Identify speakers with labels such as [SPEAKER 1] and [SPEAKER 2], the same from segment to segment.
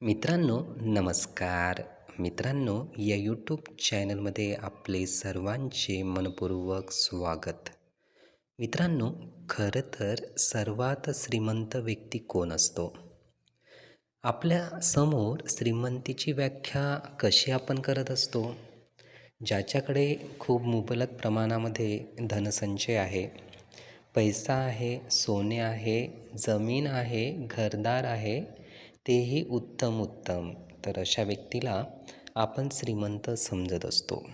[SPEAKER 1] मित्रांनो नमस्कार. मित्रांनो या यूट्यूब चॅनलमध्ये आपले सर्वांचे मनपूर्वक स्वागत. मित्रांनो खरं तर सर्वात श्रीमंत व्यक्ती कोण असतो? आपल्यासमोर श्रीमंतीची व्याख्या कशी आपण करत असतो? ज्याच्याकडे खूप मुबलक प्रमाणामध्ये धनसंचय आहे. पैसा आहे सोने आहे जमीन आहे घरदार आहे तेही उत्तम उत्तम. तर अशा व्यक्तीला आपण श्रीमंत समजत असतो.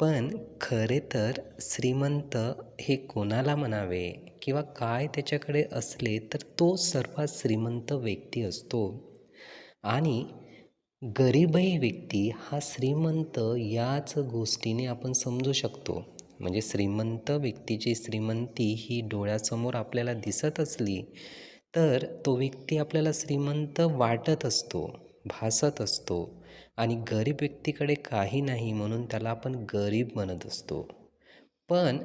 [SPEAKER 1] पण खरे तर श्रीमंत हे कोणाला म्हणावे किंवा काय त्याच्याकडे असले तर तो सर्वात श्रीमंत व्यक्ती असतो. आणि गरीबही व्यक्ती हा श्रीमंत याच गोष्टीने आपण समजू शकतो. म्हणजे श्रीमंत व्यक्तीची श्रीमंती ही डोळ्यासमोर आपल्याला दिसत असली तर तो व्यक्ती आपल्याला श्रीमंत वाटत असतो भासत असतो आणि गरीब व्यक्तीकडे काही नाही म्हणून त्याला आपण गरीब म्हणत असतो. पण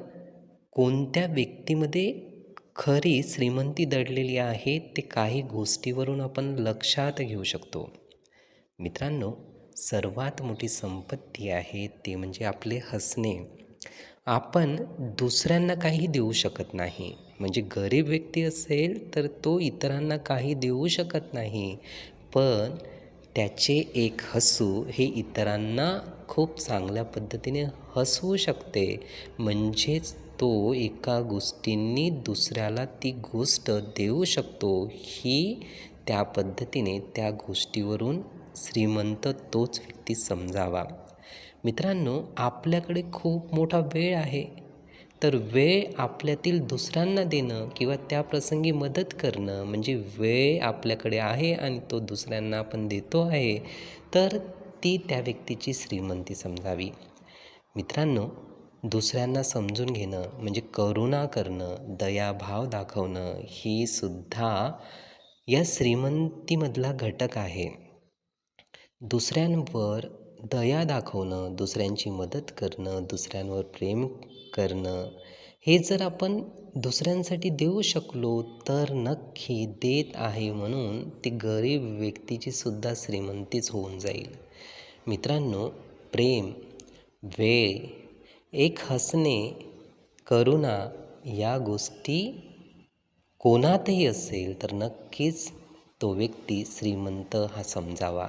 [SPEAKER 1] कोणत्या व्यक्तीमध्ये खरी श्रीमंती दडलेली आहे ते काही गोष्टीवरून आपण लक्षात घेऊ शकतो. मित्रांनो सर्वात मोठी संपत्ती आहे ते म्हणजे आपले हसणे. आपण दुसऱ्यांना काही देऊ शकत नाही. म्हणजे गरीब व्यक्ती असेल तर तो इतरांना काही देऊ शकत नाही. पण त्याचे एक हसू हे इतरांना खूप चांगल्या पद्धतीने हसवू शकते. म्हणजेच तो एका गोष्टींनी दुसऱ्याला ती गोष्ट देऊ शकतो. ही त्या पद्धतीने त्या गोष्टीवरून श्रीमंत तोच व्यक्ती समजावा. मित्रांनो आपल्याकडे खूप मोठा वेळ आहे. तर वेळ आपल्यातील दुसऱ्यांना देणं किंवा त्या प्रसंगी मदत करणं म्हणजे वेळ आपल्याकडे आहे आणि तो दुसऱ्यांना आपण देतो आहे तर ती त्या व्यक्तीची श्रीमंती समजावी. मित्रांनो दुसऱ्यांना समजून घेणं म्हणजे करुणा करणं दयाभाव दाखवणं ही सुद्धा या श्रीमंतीमधला घटक आहे. दुसऱ्यांवर दया दाखवणं दुसऱ्यांची मदत करणं दुसऱ्यांवर प्रेम करणं हे जर आपण दुसऱ्यांसाठी देऊ शकलो तर नक्की देत आहे म्हणून ती गरीब व्यक्तीची सुद्धा श्रीमंतीच होऊन जाईल. मित्रांनो प्रेम वेळ एक हसणे करुणा या गोष्टी कोणातही असेल तर नक्कीच तो व्यक्ती श्रीमंत हा समजावा.